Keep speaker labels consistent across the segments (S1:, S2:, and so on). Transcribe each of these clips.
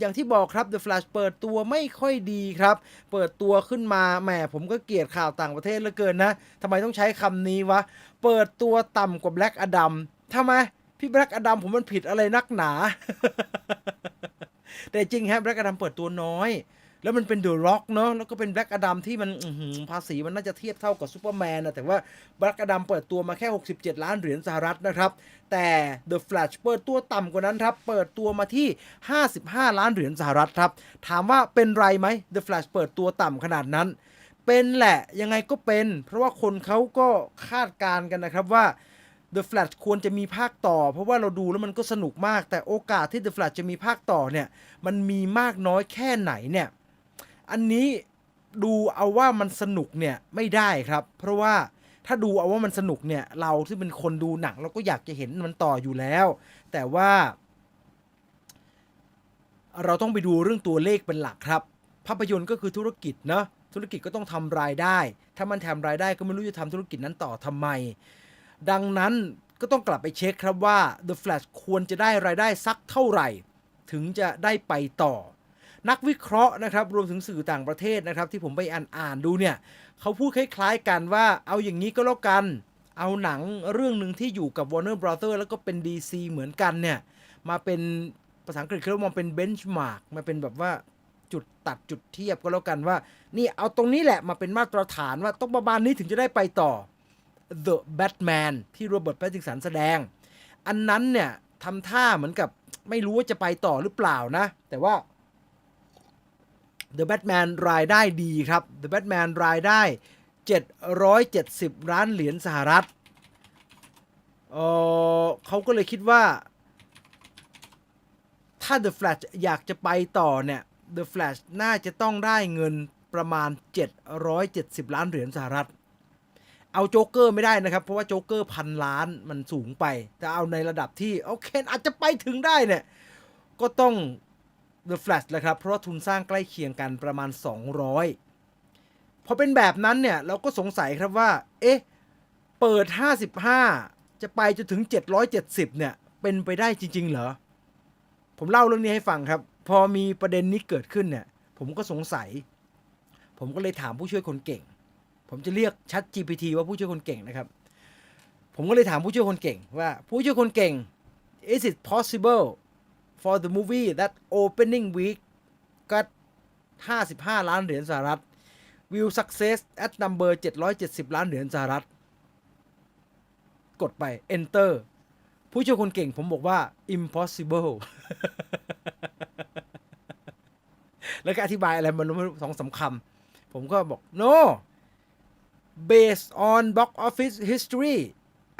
S1: อย่างที่บอกครับ The Flash เปิดตัวไม่ค่อยดีครับ เปิดตัวขึ้นมาแหมผมก็เกลียดข่าวต่างประเทศเหลือเกินนะทำไมต้องใช้คำนี้วะ เปิดตัวต่ำกว่า Black Adam ทำไม พี่ Black Adam ผมมันผิดอะไรนักหนา แต่จริงฮะ Black Adam เปิดตัวน้อย แล้วมันเป็น The Rock เนอะแล้วก็เป็น Black Adam ที่มันภาษีมันน่าจะเทียบเท่ากับซูเปอร์แมนนะแต่ว่า Black Adam เปิดตัวมาแค่ 67 ล้านเหรียญสหรัฐนะครับ แต่ The Flash เปิดตัวต่ำกว่านั้นครับ เปิดตัวมาที่ 55 ล้านเหรียญสหรัฐครับ ถามว่าเป็นไรไหม The Flash เปิดตัวต่ำขนาดนั้น เป็นแหละยังไงก็เป็น เพราะว่าคนเขาก็คาดการณ์กันนะครับว่า The Flash ควรจะมีภาคต่อ เพราะว่าเราดูแล้วมันก็สนุกมาก แต่โอกาสที่ The Flash จะมีภาคต่อเนี่ย มันมีมากน้อยแค่ไหนเนี่ย อันนี้ดูเอาว่ามันสนุกเนี่ยไม่ได้ครับ เพราะว่าถ้าดูเอาว่ามันสนุกเนี่ย เราที่เป็นคนดูหนังเราก็อยากจะเห็นมันต่ออยู่แล้ว แต่ว่า เราต้องไปดูเรื่องตัวเลขเป็นหลักครับ ภาพยนตร์ก็คือธุรกิจเนาะธุรกิจก็ต้องทำรายได้ ถ้ามันทำรายได้ก็ไม่รู้จะทำธุรกิจนั้นต่อทำไม ดังนั้นก็ต้องกลับไปเช็คครับว่า The Flash ควรจะได้รายได้สักเท่าไหร่ ถึงจะได้ไปต่อ นักวิเคราะห์นะครับรวมถึงสื่อต่างประเทศนะครับที่ผมไปอ่านอ่านดูเนี่ยเขาพูดคล้ายๆกันว่าเอาอย่างนี้ก็แล้วกัน เอาหนังเรื่องหนึ่งที่อยู่กับ Warner Brother แล้วก็เป็น DC เหมือนกันเนี่ยมาเป็นภาษาอังกฤษเขาเรียกว่าเป็นเบนช์มาร์กมาเป็นแบบว่าจุดตัดจุดเทียบก็แล้วกันว่า นี่เอาตรงนี้แหละมาเป็นมาตรฐานว่าต้องประมาณนี้ถึงจะได้ไปต่อ The Batman ที่โรเบิร์ตแพตติสันแสดง อันนั้นเนี่ยทำท่าเหมือนกับไม่รู้ว่าจะไปต่อหรือเปล่านะ แต่ว่า The Batman รายได้ดีครับ The Batman รายได้ 770 ล้านเหรียญสหรัฐเออเขาก็เลยคิดว่า ถ้า The Flash อยากจะไปต่อเนี่ย The Flash น่าจะต้องได้เงินประมาณ 770 ล้านเหรียญสหรัฐ เอาโจ๊กเกอร์ไม่ได้นะครับ เพราะว่าโจ๊กเกอร์พันล้านมันสูงไป แต่เอาในระดับที่ โอเคอาจจะไปถึงได้เนี่ย ก็ต้อง The Flash แหละครับเพราะว่าทุนสร้างใกล้เคียงกันประมาณ 200 พอเป็นแบบนั้นเนี่ยเราก็สงสัยครับว่า เอ๊ะ เปิด 55 จะไปจนถึง 770 เนี่ย เป็นไปได้จริง ๆ เหรอ ผมเล่าเรื่องนี้ให้ฟังครับ พอมีประเด็นนี้เกิดขึ้นเนี่ย ผมก็สงสัย ผมก็เลยถามผู้ช่วยคนเก่ง ผมจะเรียกชัด GPT ว่าผู้ช่วยคนเก่งนะครับ ผมก็เลยถามผู้ช่วยคนเก่งว่าผู้ช่วยคนเก่ง is it possible for the movie that opening week got 55 ล้านเหรียญสหรัฐ will success at number 770 ล้านเหรียญสหรัฐ กดไป enter ผู้ช่วยคนเก่งผมบอกว่า impossible แล้วก็อธิบายอะไรมันรู้สองสามคำผมก็บอก no based on box office history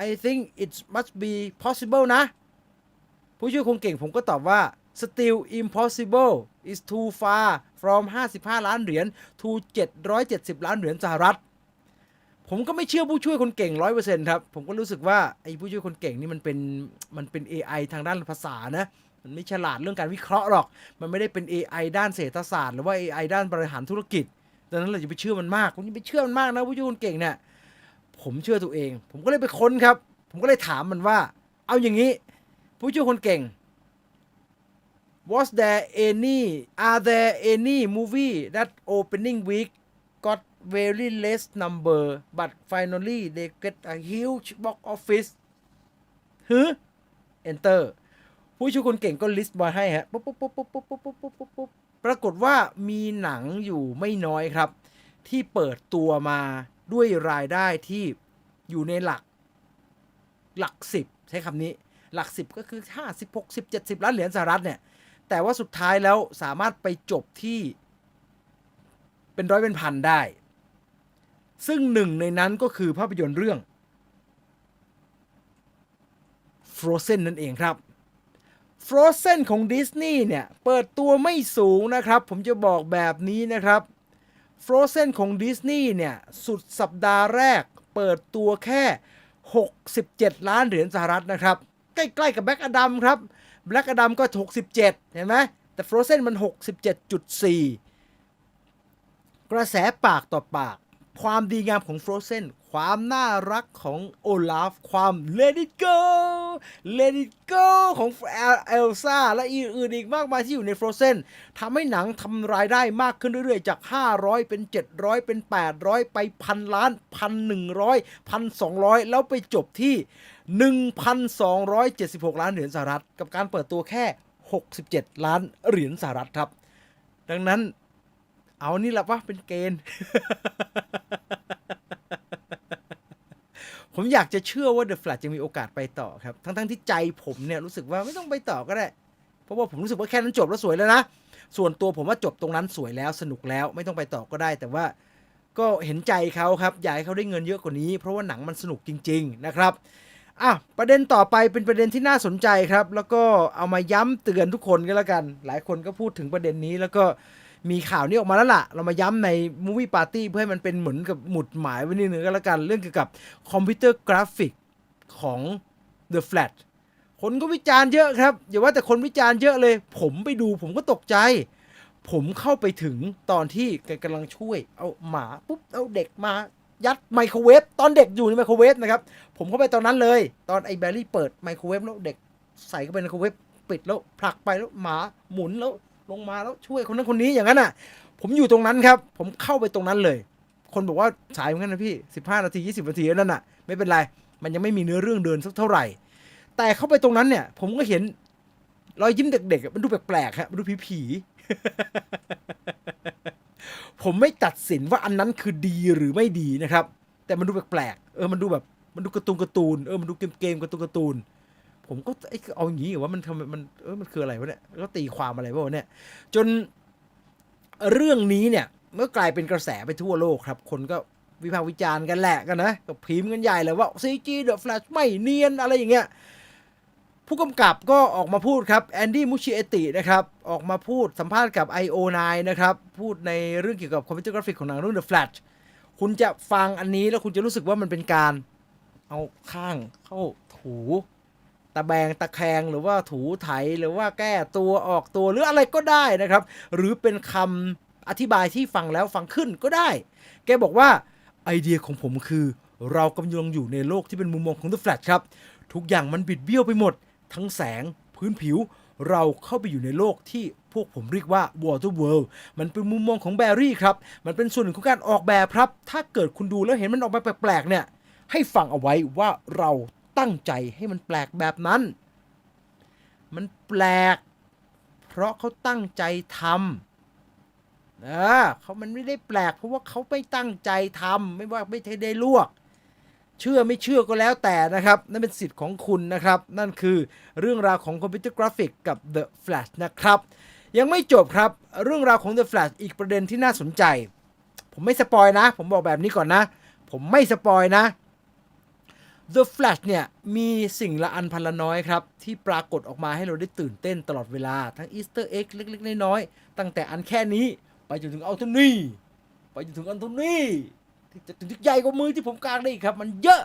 S1: I think it must be possible นะ ผู้ช่วยคงเก่งผมก็ตอบว่า still impossible is too far from 55 ล้านเหรียญ to 770 ล้านเหรียญสหรัฐ ผมก็ไม่เชื่อผู้ช่วยคนเก่ง 100%ครับ ผมก็รู้สึกว่าไอ้ผู้ช่วยคนเก่งนี่มันเป็นมันเป็น AI ทางด้านภาษานะ มันไม่ฉลาดเรื่องการวิเคราะห์หรอก มันไม่ได้เป็น AI ด้านเศรษฐศาสตร์ หรือว่า AI ด้านบริหารธุรกิจ ดังนั้นเราจะไปเชื่อมันมากคุณอย่าไปเชื่อมันมากนะผู้ช่วยคนเก่งเนี่ย ผมเชื่อตัวเอง ผมก็เลยไปค้นครับ ผมก็เลยถามมันว่า เอาอย่างนี้ ผู้ช่วยคนเก่ง was there any are there any movie that opening week got very less number but finally they get a huge box office ฮึ enter ผู้ช่วยคนเก่งก็ลิสต์มาให้ฮะปุ๊บปุ๊บปุ๊บปุ๊บปุ๊บปุ๊บปุ๊บปุ๊บปุ๊บปรากฏว่ามีหนังอยู่ไม่น้อยครับ ที่เปิดตัวมาด้วยรายได้ที่อยู่ในหลัก หลักสิบใช้คำนี้ หลักสิบก็คือห้าสิบหกสิบเจ็ดสิบล้านเหรียญสหรัฐเนี่ย แต่ว่าสุดท้ายแล้วสามารถไปจบที่เป็นร้อยเป็นพันได้ ซึ่งหนึ่งในนั้นก็คือภาพยนตร์เรื่อง Frozen นั่นเองครับ Frozen ของดิสนีย์เนี่ย เปิดตัวไม่สูงนะครับ ผมจะบอกแบบนี้นะครับ Frozen ของดิสนีย์เนี่ย สุดสัปดาห์แรกเปิดตัวแค่ 67 ล้านเหรียญสหรัฐนะครับ ใกล้ๆกับแบ็กอดัมครับแบล็กอดัมก็ 67 เห็นไหมแต่ Frozen มัน 67.4 กระแสปากต่อปาก ความดีงามของ Frozen คความน่ารักของโอลาฟ ความ let it go let it go ของเอลซ่าและอื่นๆอีกมากมายที่อยู่ใน Frozen ทำให้หนังทำรายได้มากขึ้นเรื่อยๆ จาก 500 เป็น 700 เป็น 800 ไปพันล้านพันหนึ่งร้อยพันสองร้อยแล้วไปจบที่ 1,276 ล้านเหรียญสหรัฐ กับการเปิดตัวแค่ 67 ล้านเหรียญสหรัฐครับ ดังนั้นเอานี่แหละวะเป็นเกณฑ์ ผมอยากจะเชื่อว่า The Flash จะมีโอกาสไปต่อครับ ทั้งๆที่ใจผมเนี่ยรู้สึกว่าไม่ต้องไปต่อก็ได้ เพราะว่าผมรู้สึกว่าแค่นั้นจบแล้วสวยแล้วนะ ส่วนตัวผมว่าจบตรงนั้นสวยแล้วสนุกแล้วไม่ต้องไปต่อก็ได้ แต่ว่าก็เห็นใจเขาครับ อยากให้เขาได้เงินเยอะกว่านี้ เพราะว่าหนังมันสนุกจริง ๆ นะครับ อะประเด็นต่อไปเป็นประเด็นที่น่าสนใจครับ แล้วก็เอามาย้ำเตือนทุกคนก็แล้วกัน หลายคนก็พูดถึงประเด็นนี้ แล้วก็มีข่าวนี้ออกมาแล้วล่ะ เรามาย้ำใน Movie Party เพื่อให้มันเป็นเหมือนกับหมุดหมายไว้นิดนึงก็แล้วกัน เรื่องเกี่ยวกับคอมพิวเตอร์กราฟิกของ The Flash คนก็วิจารณ์เยอะครับ อย่าว่าแต่คนวิจารณ์เยอะเลย ผมไปดูผมก็ตกใจ ผมเข้าไปถึงตอนที่แกกำลังช่วย เอาหมาปุ๊บเอาเด็กมา ยัดไมโครเวฟตอนเด็กอยู่ในไมโครเวฟนะครับ ผมเข้าไปตอนนั้นเลย ตอนไอ้แบรี่เปิดไมโครเวฟแล้วเด็กใส่เข้าไปในไมโครเวฟปิดแล้วผลักไปแล้วหมาหมุนแล้วลงมาแล้วช่วยคนนั้นคนนี้อย่างนั้นอะ ผมอยู่ตรงนั้นครับ ผมเข้าไปตรงนั้นเลย คนบอกว่าสายเหมือนกันนะพี่ 15 นาที 20 นาทีนั่นน่ะ ไม่เป็นไร มันยังไม่มีเนื้อเรื่องเดินสักเท่าไหร่ แต่เข้าไปตรงนั้นเนี่ย ผมก็เห็นรอยยิ้มเด็กๆมันดูแปลกๆฮะมันดูผีๆ ผมไม่ตัดสินว่าอันนั้นคือดีหรือไม่ดีนะครับ แต่มันดูแปลกๆเออมันดูแบบมันดูการ์ตูนการ์ตูนเออมันดูเกมเกมการ์ตูนการ์ตูนผมก็ไอ้เอาอย่างนี้เหรอว่ามันทำมันเออมันคืออะไรวะเนี่ยก็ตีความอะไรวะเนี่ย จนเรื่องนี้เนี่ยเมื่อกลายเป็นกระแสไปทั่วโลกครับ คนก็วิพากษ์วิจารณ์กันแหละกันนะก็พิมพ์กันใหญ่เลยว่า CG The Flash ไม่เนียนอะไรอย่างเงี้ย ผู้กำกับก็ออกมาพูดครับแอนดี้มูชิเอตินะครับออกมาพูดสัมภาษณ์กับ IO9 นะครับ พูดในเรื่องเกี่ยวกับคอมพิวเตอร์กราฟิกของหนังเรื่อง The Flash คุณจะฟังอันนี้แล้วคุณจะรู้สึกว่ามันเป็นการ เอาข้างเข้าถูตะแบงตะแคงหรือว่าถูไถหรือว่าแก้ตัวออกตัวหรืออะไรก็ได้นะครับ หรือเป็นคำอธิบายที่ฟังแล้วฟังขึ้นก็ได้ แกบอกว่าไอเดียของผมคือ เรากำลังอยู่ในโลกที่เป็นมุมมองของ The Flash ครับ ทุกอย่างมันบิดเบี้ยวไปหมด ทั้งแสงพื้นผิว เราเข้าไปอยู่ในโลกที่พวกผมเรียกว่า Water World มันเป็นมุมมองของแบรี่ครับ มันเป็นส่วนหนึ่งของการออกแบบครับ ถ้าเกิดคุณดูแล้วเห็นมันออกมาแปลกๆเนี่ย ให้ฟังเอาไว้ว่าเราตั้งใจให้มันแปลกแบบนั้น มันแปลก เพราะเขาตั้งใจทำเออเขามันไม่ได้แปลก เพราะว่าเขาไม่ตั้งใจทำไม่ว่าไม่ได้ลวก เชื่อไม่เชื่อก็แล้วแต่นะครับ นั่นเป็นสิทธิ์ของคุณนะครับ นั่นคือเรื่องราวของคอมพิวเตอร์กราฟิกกับ The Flash นะครับ ยังไม่จบครับ เรื่องราวของ The Flash อีกประเด็นที่น่าสนใจ ผมไม่สปอยนะ ผมบอกแบบนี้ก่อนนะ ผมไม่สปอยนะ The Flash เนี่ย มีสิ่งละอันพันละน้อยครับ ที่ปรากฏออกมาให้เราได้ตื่นเต้นตลอดเวลา ทั้งอีสเตอร์เอ็กเล็กๆ น้อยๆ ตั้งแต่อันแค่นี้ ไปจนถึงอัลโทนี่ ไปจนถึงอัลโทนี่ที่ จะถึงใหญ่กว่ามือที่ผมกางได้อีกครับ มันเยอะ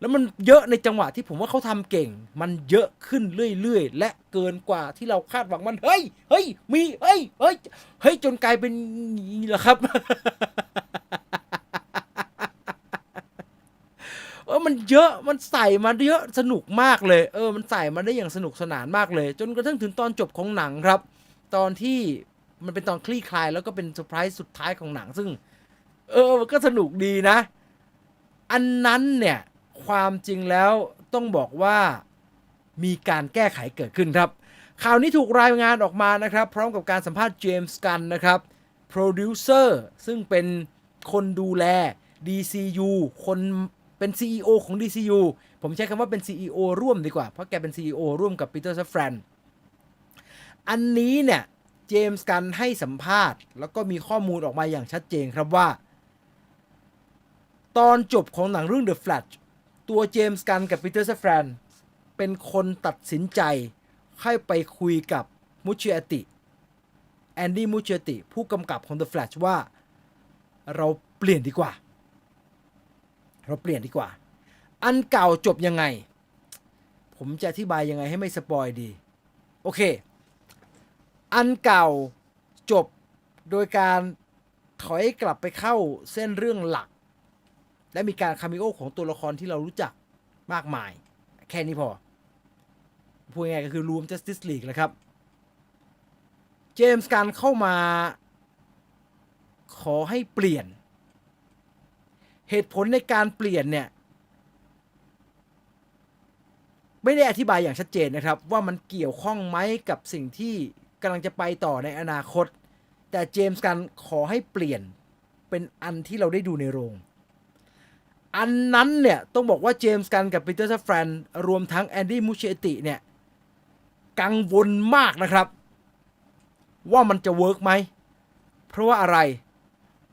S1: แล้วมันเยอะในจังหวะที่ผมว่าเขาทำเก่ง มันเยอะขึ้นเรื่อยๆ และเกินกว่าที่เราคาดหวังมันเฮ้ยเฮ้ยมีเฮ้ยเฮ้ยเฮ้ยจนกลายเป็นนี้แหละครับเออมันเยอะ มันใส่มาเยอะ สนุกมากเลย เออ มันใส่มาได้อย่างสนุกสนานมากเลย จนกระทั่งถึงตอนจบของหนังครับ ตอนที่มันเป็นตอนคลี่คลายแล้วก็เป็นเซอร์ไพรส์สุดท้ายของหนัง ซึ่ง เออมันก็สนุกดีนะ อันนั้นเนี่ยความจริงแล้วต้องบอกว่ามีการแก้ไขเกิดขึ้นครับ ข่าวนี้ถูกรายงานออกมานะครับ พร้อมกับการสัมภาษณ์เจมส์กันนะครับโปรดิวเซอร์ซึ่งเป็นคนดูแล DCU คนเป็น CEO ของ DCU ผมใช้คำว่าเป็น CEO ร่วมดีกว่า เพราะแกเป็น CEO ร่วมกับปีเตอร์ซัฟแฟรนอันนี้เนี่ย เจมส์กันให้สัมภาษณ์ แล้วก็มีข้อมูลออกมาอย่างชัดเจนครับว่า ตอนจบของหนังเรื่อง The Flash ตัวเจมส์กันกับปีเตอร์ซัฟแฟรนเป็นคนตัดสินใจให้ไปคุยกับมูชิอติแอนดี้มูชิอติผู้กำกับของ The Flash ว่า เราเปลี่ยนดีกว่า เราเปลี่ยนดีกว่า อันเก่าจบยังไง ผมจะอธิบายยังไงให้ไม่สปอยดี โอเค อันเก่าจบโดยการถอยกลับไปเข้าเส้นเรื่องหลัก และมีการคาเมิโอของตัวละครที่เรารู้จักมากมาย แค่นี้พอ พูดง่ายก็คือรวม Justice League แหละครับ เจมส์การเข้ามา ขอให้เปลี่ยน เหตุผลในการเปลี่ยนเนี่ย ไม่ได้อธิบายอย่างชัดเจนนะครับ ว่ามันเกี่ยวข้องไหมกับสิ่งที่กำลังจะไปต่อในอนาคต แต่เจมส์กันขอให้เปลี่ยนเป็นอันที่เราได้ดูในโรง อันนั้นเนี่ยต้องบอกว่าเจมส์กันกับปีเตอร์ซฟแฟรนรวมทั้งแอนดี้มูเชติเนี่ยกังวลมากนะครับ ว่ามันจะเวิร์กไหม เพราะว่าอะไร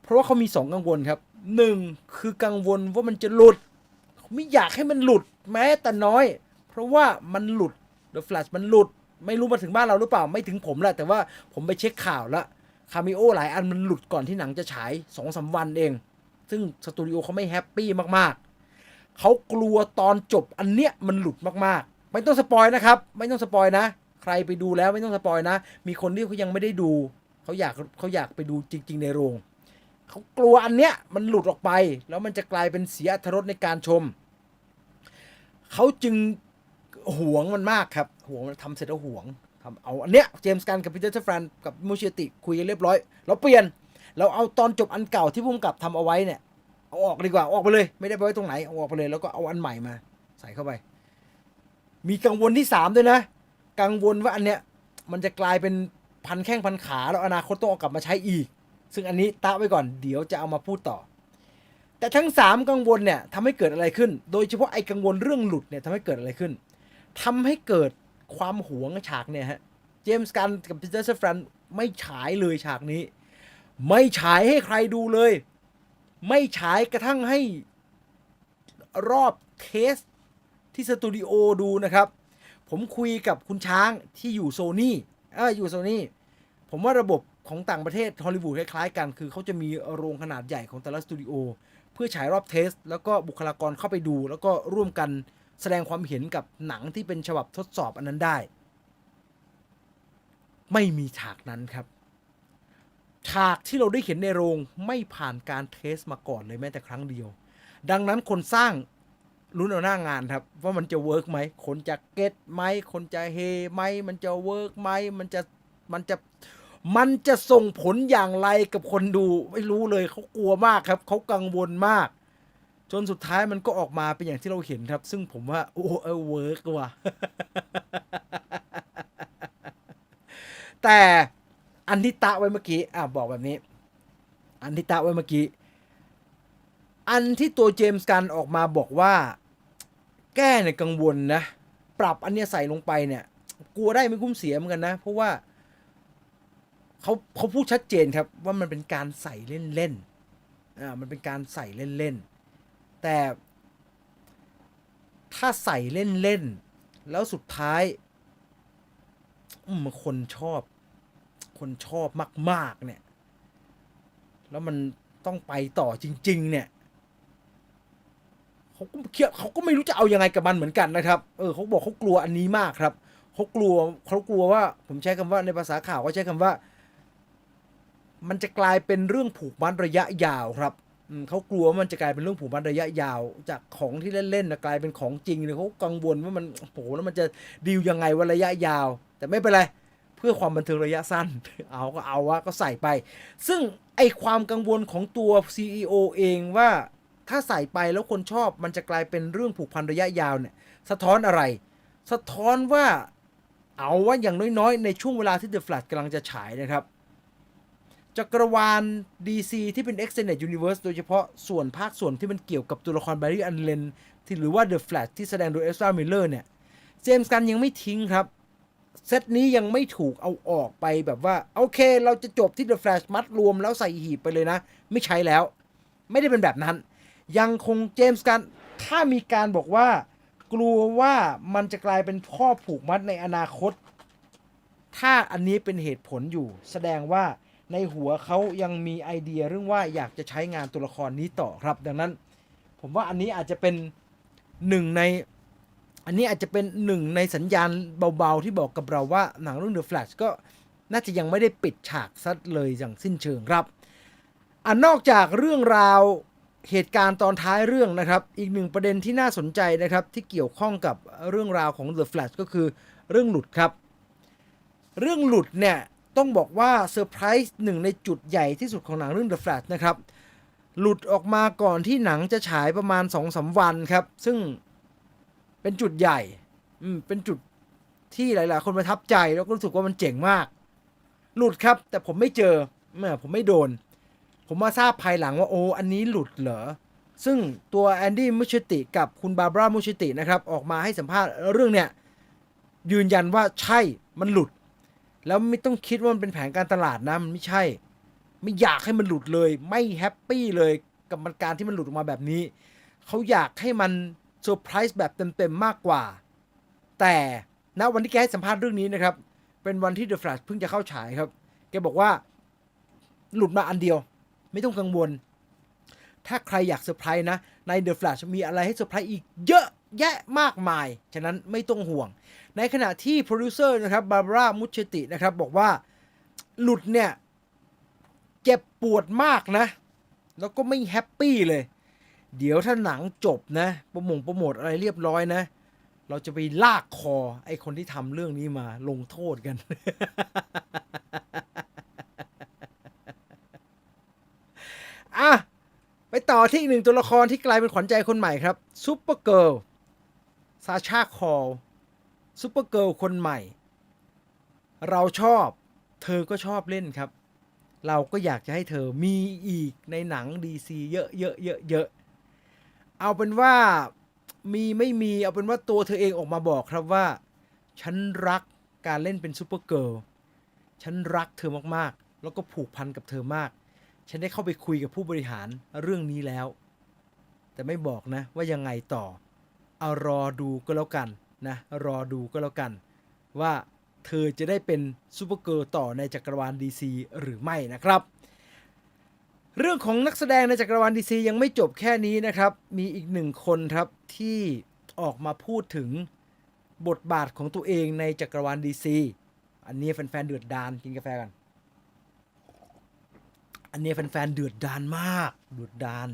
S1: เพราะว่าเขามีสองกังวลครับหนึ่งคือกังวลว่ามันจะหลุด ไม่อยากให้มันหลุดแม้แต่น้อย เพราะว่ามันหลุด The Flash มันหลุด ไม่รู้มาถึงบ้านเราหรือเปล่าไม่ถึงผมแหละแต่ว่าผมไปเช็คข่าวล้วคาเมโอหลายอันมันหลุดก่อนที่หนังจะฉายสองสาวันเอง ซึ่งสตูดิโอเขาไม่แฮปปี้มากๆ เขากลัวตอนจบอันเนี้ยมันหลุดมากๆ ไม่ต้องสปอยนะครับ ไม่ต้องสปอยนะ ใครไปดูแล้วไม่ต้องสปอยนะ มีคนที่เขายังไม่ได้ดู เขาอยากเขาอยากไปดูจริง ๆ ในโรง เขากลัวอันเนี้ยมันหลุดออกไป แล้วมันจะกลายเป็นเสียอรรถรสในการชม เขาจึงหวงมันมากครับหวงมันทำเสร็จแล้วหวงทำเอาอันเนี้ยเจมส์กันกับพีเตอร์เฟรนกับมูเชติคุยกันเรียบร้อยเราเปลี่ยน เราเอาตอนจบอันเก่าที่พุ่มกับทำเอาไว้เนี่ยเอาออกดีกว่าออกไปเลย ไม่ได้ไปไว้ตรงไหนเอาออกไปเลยแล้วก็เอาอันใหม่มา ใส่เข้าไป มีกังวลที่สามด้วยนะ กังวลว่าอันเนี้ยมันจะกลายเป็นพันแข้งพันขาแล้วอนาคตต้องเอากลับมาใช้อีก ซึ่งอันนี้ตะไว้ก่อนเดี๋ยวจะเอามาพูดต่อ แต่ทั้งสามกังวลเนี่ยทำให้เกิดอะไรขึ้น โดยเฉพาะไอ้กังวลเรื่องหลุดเนี่ยทำให้เกิดอะไรขึ้นทำให้เกิดความหวงฉากเนี่ยฮะ เจมส์กันกับปีเตอร์เซฟรันไม่ฉายเลยฉากนี้ ไม่ฉายให้ใครดูเลย ไม่ฉายกระทั่งให้รอบเทสที่สตูดิโอดูนะครับ ผมคุยกับคุณช้างที่อยู่โซนี่เอออยู่โซนี่ผมว่าระบบของต่างประเทศฮอลลีวูดคล้ายๆกัน คือเขาจะมีโรงขนาดใหญ่ของแต่ละสตูดิโอเพื่อฉายรอบเทส แล้วก็บุคลากรเข้าไปดู แล้วก็ร่วมกันแสดงความเห็นกับหนังที่เป็นฉบับทดสอบอันนั้นได้ ไม่มีฉากนั้นครับ ฉากที่เราได้เห็นในโรงไม่ผ่านการเทสมาก่อนเลยแม้แต่ครั้งเดียว ดังนั้นคนสร้างลุ้นเอาหน้างานครับ ว่ามันจะเวิร์กไหมคนจะเก็ตไหมคนจะเฮไหมมันจะเวิร์กไหมมันจะมันจะมันจะส่งผลอย่างไรกับคนดู ไม่รู้เลยเขากลัวมากครับเขากังวลมาก จนสุดท้ายมันก็ออกมาเป็นอย่างที่เราเห็นครับ ซึ่งผมว่า โอ้เออเวิร์กว่ะแต่ อันที่ตะไว้เมื่อกี้อะบอกแบบนี้ อันที่ตะไว้เมื่อกี้ อันที่ตัวเจมส์กันออกมาบอกว่า แก้เนี่ยกังวลนะ ปรับอันเนี้ยใส่ลงไปเนี่ย กลัวได้ไม่คุ้มเสียเหมือนกันนะ เพราะว่าเขาเขาพูดชัดเจนครับว่ามันเป็นการใส่เล่นๆอ่ามันเป็นการใส่เล่นๆแต่ ถ้าใส่เล่นๆแล้วสุดท้าย อืมคนชอบ คนชอบมาก ๆ เนี่ย แล้วมันต้องไปต่อจริง ๆ เนี่ยเขาก็เครียดเขาก็ไม่รู้จะเอายังไงกับมันเหมือนกันนะครับ เออเขาบอกเขากลัวอันนี้มากครับเขากลัวเขากลัวว่า ผมใช้คำว่าในภาษาข่าวก็ใช้คำว่า มันจะกลายเป็นเรื่องผูกมัดระยะยาวครับเขากลัวว่ามันจะกลายเป็นเรื่องผูกมัดระยะยาว จากของที่เล่นๆนะกลายเป็นของจริงเลยเขากังวลว่ามันโอ้โหแล้วมันจะดีลยังไงว่าระยะยาว แต่ไม่เป็นไร พื่อความบันเทิงระยะสั้น เอาก็เอาวะก็ใส่ไป ซึ่งไอความกังวลของตัว CEO เองว่าถ้าใส่ไปแล้วคนชอบมันจะกลายเป็นเรื่องผูกพันระยะยาวเนี่ยสะท้อนอะไร สะท้อนว่าเอาว่าอย่างน้อยๆ ในช่วงเวลาที่ The Flash กำลังจะฉายนะครับจักรวาล DC ที่เป็น Extended Universe โดยเฉพาะส่วนภาคส่วนที่มันเกี่ยวกับตัวละคร Barry Allen ที่หรือว่า The Flash ที่แสดงโดย Ezra Miller เนี่ย เจมส์กันยังไม่ทิ้งครับ เซตนี้ยังไม่ถูกเอาออกไปแบบว่า โอเค เราจะจบที่ The Flash มัดรวมแล้วใส่หีบไปเลยนะ ไม่ใช้แล้ว ไม่ได้เป็นแบบนั้น ยังคงเจมส์กัน ถ้ามีการบอกว่า กลัวว่ามันจะกลายเป็นข้อผูกมัดในอนาคต ถ้าอันนี้เป็นเหตุผลอยู่ แสดงว่าในหัวเขายังมีไอเดียเรื่องว่าอยากจะใช้งานตัวละครนี้ต่อครับ ดังนั้น ผมว่าอันนี้อาจจะเป็นหนึ่งใน อันนี้อาจจะเป็นหนึ่งในสัญญาณเบาๆ ที่บอกกับเราว่าหนังเรื่อง The Flash ก็น่าจะยังไม่ได้ปิดฉากซัดเลยอย่างสิ้นเชิงครับอันนอกจากเรื่องราวเหตุการณ์ตอนท้ายเรื่องนะครับ อีกหนึ่งประเด็นที่น่าสนใจนะครับ ที่เกี่ยวข้องกับเรื่องราวของ The Flash ก็คือเรื่องหลุดครับ เรื่องหลุดเนี่ยต้องบอกว่าเซอร์ไพรส์หนึ่งในจุดใหญ่ที่สุดของหนังเรื่อง The Flash นะครับ หลุดออกมาก่อนที่หนังจะฉายประมาณ2อสวันครับ ซึ่ง เป็นจุดใหญ่ อืม เป็นจุดที่หลาย ๆ คนประทับใจแล้วก็รู้สึกว่ามันเจ๋งมาก หลุดครับ แต่ผมไม่เจอเมื่อผมไม่โดน ผมมาทราบภายหลังว่าโอ้อันนี้หลุดเหรอ ซึ่งตัวแอนดี้มุชติกับคุณบาบรามุชตินะครับ ออกมาให้สัมภาษณ์เรื่องเนี้ยยืนยันว่าใช่มันหลุด แล้วไม่ต้องคิดว่ามันเป็นแผนการตลาดนะมันไม่ใช่ ไม่อยากให้มันหลุดเลย ไม่แฮปปี้เลยกับมันการที่มันหลุดออกมาแบบนี้เขาอยากให้มัน เซอร์ไพรส์แบบเต็มๆมากกว่า แต่ณวันที่แกให้สัมภาษณ์เรื่องนี้นะครับ เป็นวันที่ The Flash เพิ่งจะเข้าฉายครับ แกบอกว่าหลุดมาอันเดียว ไม่ต้องกังวล ถ้าใครอยากเซอร์ไพรส์นะ ใน The Flash มีอะไรให้เซอร์ไพรส์อีกเยอะแยะมากมาย ฉะนั้นไม่ต้องห่วง ในขณะที่โปรดิวเซอร์นะครับบาร์บารามุชตินะครับบอกว่าหลุดเนี่ยเจ็บปวดมากนะ แล้วก็ไม่แฮปปี้เลย เดี๋ยวถ้าหนังจบนะโปรโมงโปรโมทอะไรเรียบร้อยนะ เราจะไปลากคอไอ้คนที่ทำเรื่องนี้มาลงโทษกัน อะ ไปต่อที่อีกหนึ่งตัวละครที่กลายเป็นขวัญใจคนใหม่ครับซูเปอร์เกิร์ลซาชาคอลซูเปอร์เกิร์ลคนใหม่ เราชอบ เธอก็ชอบเล่นครับเราก็อยากจะให้เธอมีอีกในหนัง DC เยอะเยอะ เอะเยอะเอาเป็นว่ามีไม่มีเอาเป็นว่าตัวเธอเองออกมาบอกครับว่า ฉันรักการเล่นเป็นซูเปอร์เกิร์ลฉันรักเธอมากๆ แล้วก็ผูกพันกับเธอมาก ฉันได้เข้าไปคุยกับผู้บริหารเรื่องนี้แล้ว แต่ไม่บอกนะว่ายังไงต่อ เอารอดูก็แล้วกันนะรอดูก็แล้วกัน ว่าเธอจะได้เป็นซูเปอร์เกิร์ลต่อในจักรวาล DC หรือไม่นะครับ เรื่องของนักแสดงในจักรวาล DC ยังไม่จบแค่นี้นะครับ มีอีกหนึ่งคนครับที่ออกมาพูดถึงบทบาทของตัวเองในจักรวาล DC อันนี้แฟนๆเดือดดานกินกาแฟกัน อันนี้แฟนๆเดือดดานมากเดือดดาน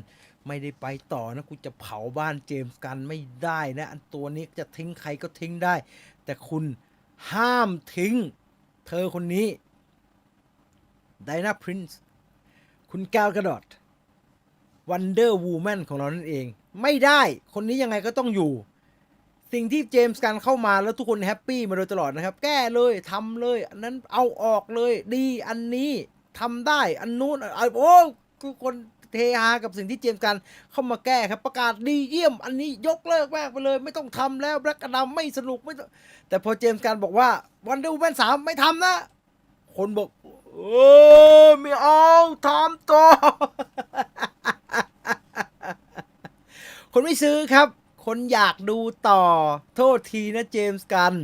S1: ไม่ได้ไปต่อนะกูจะเผาบ้านเจมส์กันไม่ได้นะ อันตัวนี้จะทิ้งใครก็ทิ้งได้ แต่คุณห้ามทิ้ง เธอคนนี้ไดนาพรินซ์ คุณแก้วกระดอดวันเดอร์วูแมนของเรานั่นเอง ไม่ได้คนนี้ยังไงก็ต้องอยู่ สิ่งที่เจมส์กันเข้ามาแล้วทุกคนแฮปปี้มาโดยตลอดนะครับ แก้เลยทำเลยอันนั้นเอาออกเลย ดีอันนี้ทำได้อันนู้นอะโอ้ทุกคนเทฮากับสิ่งที่เจมส์กันเข้ามาแก้ครับประกาศดีเยี่ยม อันนี้ยกเลิกแม่งไปเลย ไม่ต้องทำแล้วแบล็กกระดำไม่สนุกไม่แต่พอเจมส์กันบอกว่าวันเดอร์วูแมนสามไม่ทำนะ คนบอก เออไม่เอาทำต่อ คนไม่ซื้อครับ คนอยากดูต่อ โทษทีนะเจมส์กัน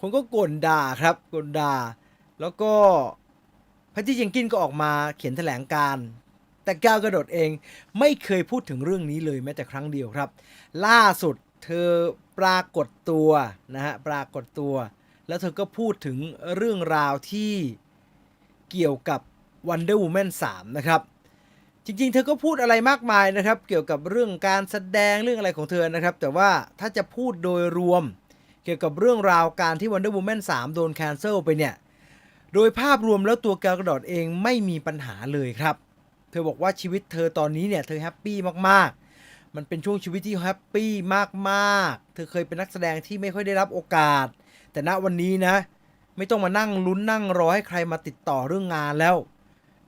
S1: คนก็ก่นด่าครับก่นด่า แล้วก็พัที่เจงกินก็ออกมาเขียนแถลงการ แต่ก้าวกระโดดเองไม่เคยพูดถึงเรื่องนี้เลยแม้แต่ครั้งเดียวครับ ล่าสุดเธอปรากฏตัวนะฮะปรากฏตัว แล้วเธอก็พูดถึงเรื่องราวที่ เกี่ยวกับ Wonder Woman 3 นะครับ จริงๆ เธอก็พูดอะไรมากมายนะครับ เกี่ยวกับเรื่องการแสดงเรื่องอะไรของเธอนะครับ แต่ว่าถ้าจะพูดโดยรวม เกี่ยวกับเรื่องราวการที่ Wonder Woman 3 โดนแคนเซิลไปเนี่ย โดยภาพรวมแล้วตัวแกลกระดอดเองไม่มีปัญหาเลยครับ เธอบอกว่าชีวิตเธอตอนนี้เนี่ยเธอแฮปปี้มากๆมันเป็นช่วงชีวิตที่แฮปปี้มาก ๆ เธอเคยเป็นนักแสดงที่ไม่ค่อยได้รับโอกาส แต่ณวันนี้นะ ไม่ต้องมานั่งลุ้นนั่งรอให้ใครมาติดต่อเรื่องงานแล้ว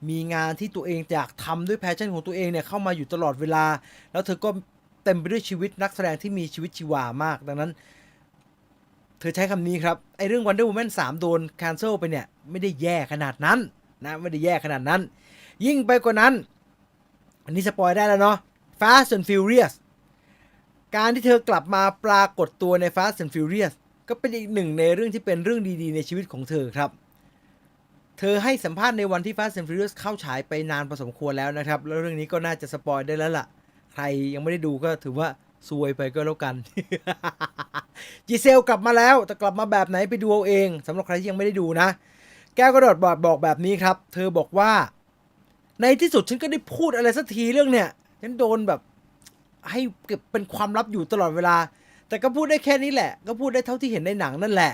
S1: มีงานที่ตัวเองอยากทำด้วยแพชชั่นของตัวเองเนี่ยเข้ามาอยู่ตลอดเวลา แล้วเธอก็เต็มไปด้วยชีวิตนักแสดงที่มีชีวิตชีวามาก ดังนั้น เธอใช้คำนี้ครับ ไอเรื่อง Wonder Woman 3 โดน cancel ไปเนี่ย ไม่ได้แย่ขนาดนั้นนะไม่ได้แย่ขนาดนั้น ยิ่งไปกว่านั้น อันนี้สปอยได้แล้วเนาะ Fast and Furious การที่เธอกลับมาปรากฏตัวใน Fast and Furious ก็เป็นอีกหนึ่งในเรื่องที่เป็นเรื่องดีๆ ในชีวิตของเธอครับ เธอให้สัมภาษณ์ในวันที่ Fast and Furious เข้าฉายไปนานพอสมควรแล้วนะครับ แล้วเรื่องนี้ก็น่าจะสปอยได้แล้วล่ะ ใครยังไม่ได้ดูก็ถือว่าซวยไปก็แล้วกัน จีเซลกลับมาแล้ว แต่กลับมาแบบไหนไปดูเอาเองสำหรับใครที่ยังไม่ได้ดูนะ แก้วกระโดดบอกบอกแบบนี้ครับ เธอบอกว่า ในที่สุดฉันก็ได้พูดอะไรสักทีเรื่องเนี่ยฉันโดนแบบให้เก็บเป็นความลับอยู่ตลอดเวลา แต่ก็พูดได้แค่นี้แหละ ก็พูดได้เท่าที่เห็นในหนังนั่นแหละ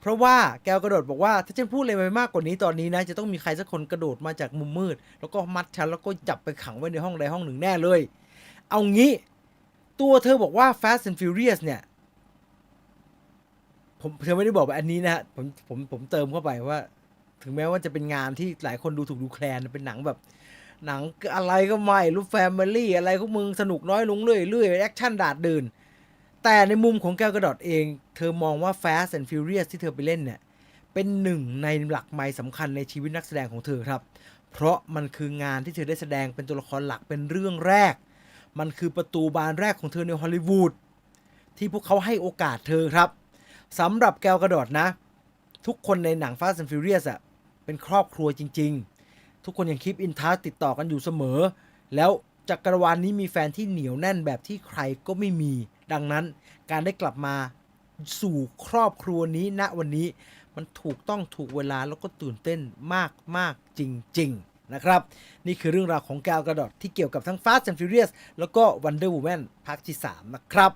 S1: เพราะว่าแกวกระโดดบอกว่าถ้าฉันพูดอะไรไปมากกว่านี้ตอนนี้นะ จะต้องมีใครสักคนกระโดดมาจากมุมมืด แล้วก็มัดฉันแล้วก็จับไปขังไว้ในห้องใดห้องหนึ่งแน่เลย เอางี้ ตัวเธอบอกว่า Fast and Furious เนี่ยผมเธอไม่ได้บอกแบบอันนี้นะฮะผมผมผมเติมเข้าไปว่า ถึงแม้ว่าจะเป็นงานที่หลายคนดูถูกดูแคลนเป็นหนังแบบ หนังอะไรก็ไม่รู้แฟมิลี่อะไรพวกมึงสนุกน้อยลงเรื่อยเรื่อยแอคชั่นดาดเดื่น แต่ในมุมของแกวกระดอดเอง เธอมองว่า Fast and Furious ที่เธอไปเล่นเนี่ย เป็นหนึ่งในหลักไม้สำคัญในชีวิตนักแสดงของเธอครับ เพราะมันคืองานที่เธอได้แสดงเป็นตัวละครหลักเป็นเรื่องแรก มันคือประตูบานแรกของเธอในฮอลลีวูดที่พวกเขาให้โอกาสเธอครับสำหรับแกวกระดอดนะ ทุกคนในหนัง Fast and Furious อะเป็นครอบครัวจริง ๆ ทุกคนยังคลิปอินทัสติดต่อกันอยู่เสมอ แล้วจักรวาลนี้มีแฟนที่เหนียวแน่นแบบที่ใครก็ไม่มี ดังนั้นการได้กลับมาสู่ครอบครัวนี้ณวันนี้มันถูกต้องถูกเวลาแล้วก็ตื่นเต้นมากมากจริง ๆ นะครับ นี่คือเรื่องราวของแกวกระดอดที่เกี่ยวกับทั้ง Fast and Furious แล้วก็ Wonder Woman ภาคที่ 3 นะครับ